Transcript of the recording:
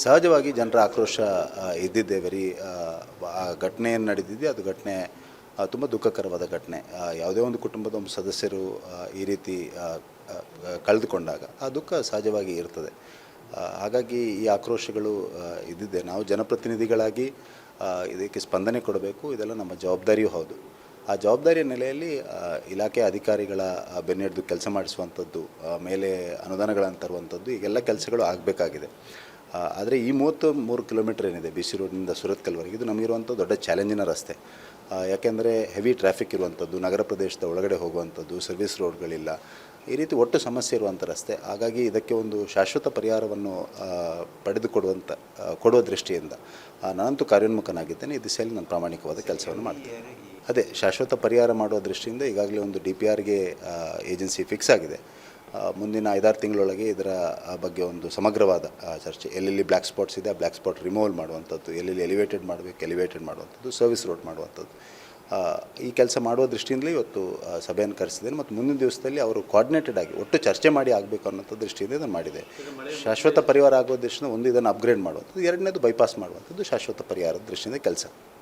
ಸಹಜವಾಗಿ ಜನರ ಆಕ್ರೋಶ ಇದ್ದಿದ್ದೆ ವೆರಿ ಆ ಘಟನೆ ಏನು ನಡೆದಿದೆ. ಅದು ಘಟನೆ ತುಂಬ ದುಃಖಕರವಾದ ಘಟನೆ. ಯಾವುದೇ ಒಂದು ಕುಟುಂಬದ ಒಂದು ಸದಸ್ಯರು ಈ ರೀತಿ ಕಳೆದುಕೊಂಡಾಗ ಆ ದುಃಖ ಸಹಜವಾಗಿ ಇರ್ತದೆ. ಹಾಗಾಗಿ ಈ ಆಕ್ರೋಶಗಳು ಇದ್ದಿದೆ ಇದ್ದಿದ್ದೆ. ನಾವು ಜನಪ್ರತಿನಿಧಿಗಳಾಗಿ ಇದಕ್ಕೆ ಸ್ಪಂದನೆ ಕೊಡಬೇಕು. ಇದೆಲ್ಲ ನಮ್ಮ ಜವಾಬ್ದಾರಿಯೂ ಹೌದು. ಆ ಜವಾಬ್ದಾರಿಯ ನೆಲೆಯಲ್ಲಿ ಇಲಾಖೆ ಅಧಿಕಾರಿಗಳ ಬೆನ್ನೆಡ್ದು ಕೆಲಸ ಮಾಡಿಸುವಂಥದ್ದು ಮೇಲೆ ಅನುದಾನಗಳನ್ನು ತರುವಂಥದ್ದು, ಈಗೆಲ್ಲ ಕೆಲಸಗಳು ಆಗಬೇಕಾಗಿದೆ. ಆದರೆ ಈ ಮೂವತ್ತು ಮೂರು ಕಿಲೋಮೀಟರ್ ಏನಿದೆ ಬಿ ಸಿ ರೋಡ್ನಿಂದ ಸುರತ್ಕಲ್ವರೆಗೆ ಇದು ನಮಗಿರುವಂಥ ದೊಡ್ಡ ಚಾಲೆಂಜಿನ ರಸ್ತೆ. ಯಾಕೆಂದರೆ ಹೆವಿ ಟ್ರಾಫಿಕ್ ಇರುವಂಥದ್ದು, ನಗರ ಪ್ರದೇಶದ ಒಳಗಡೆ ಹೋಗುವಂಥದ್ದು ಸರ್ವಿಸ್ ರೋಡ್ಗಳಿಲ್ಲ ಈ ರೀತಿ ಒಟ್ಟು ಸಮಸ್ಯೆ ಇರುವಂಥ ರಸ್ತೆ. ಹಾಗಾಗಿ ಇದಕ್ಕೆ ಒಂದು ಶಾಶ್ವತ ಪರಿಹಾರವನ್ನು ಪಡೆದುಕೊಡುವಂಥ ಕೊಡುವ ದೃಷ್ಟಿಯಿಂದ ನಾನಂತೂ ಕಾರ್ಯೋನ್ಮುಖನಾಗಿದ್ದೇನೆ. ಈ ದಿಸೆಯಲ್ಲಿ ನಾನು ಪ್ರಾಮಾಣಿಕವಾದ ಕೆಲಸವನ್ನು ಮಾಡ್ತೇನೆ. ಅದೇ, ಶಾಶ್ವತ ಪರಿಹಾರ ಮಾಡುವ ದೃಷ್ಟಿಯಿಂದ ಈಗಾಗಲೇ ಒಂದು ಡಿ ಪಿ ಆರ್ಗೆ ಏಜೆನ್ಸಿ ಫಿಕ್ಸ್ ಆಗಿದೆ. ಮುಂದಿನ ಐದಾರು ತಿಂಗಳೊಳಗೆ ಇದರ ಬಗ್ಗೆ ಒಂದು ಸಮಗ್ರವಾದ ಚರ್ಚೆ. ಎಲ್ಲೆಲ್ಲಿ ಬ್ಲ್ಯಾಕ್ ಸ್ಪಾಟ್ಸ್ ಇದೆ, ಆ ಬ್ಲ್ಯಾಕ್ ಸ್ಪಾಟ್ ರಿಮೂವಲ್ ಮಾಡುವಂಥದ್ದು, ಎಲ್ಲೆಲ್ಲಿ ಎಲಿವೇಟೆಡ್ ಮಾಡಬೇಕು ಎಲಿವೇಟೆಡ್ ಮಾಡುವಂಥದ್ದು ಸರ್ವಿಸ್ ರೋಡ್ ಮಾಡುವಂಥದ್ದು. ಈ ಕೆಲಸ ಮಾಡುವ ದೃಷ್ಟಿಯಿಂದಲೇ ಇವತ್ತು ಸಭೆಯನ್ನು ಕರೆಸಿದ್ದೇನೆ. ಮತ್ತು ಮುಂದಿನ ದಿವಸದಲ್ಲಿ ಅವರು ಕೋಆರ್ಡಿನೇಟೆಡ್ ಆಗಿ, ಒಟ್ಟು ಚರ್ಚೆ ಮಾಡಿ ಆಗಬೇಕು ಅನ್ನೋಂಥ ದೃಷ್ಟಿಯಿಂದ ಇದನ್ನು ಮಾಡಿದೆ. ಶಾಶ್ವತ ಪರಿಹಾರ ಆಗುವ ದೃಷ್ಟಿಯಿಂದ ಒಂದು ಇದನ್ನು ಅಪ್ಗ್ರೇಡ್ ಮಾಡುವಂಥದ್ದು, ಎರಡನೇದು ಬೈಪಾಸ್ ಮಾಡುವಂಥದ್ದು ಶಾಶ್ವತ ಪರಿಹಾರದ ದೃಷ್ಟಿಯಿಂದ ಕೆಲಸ.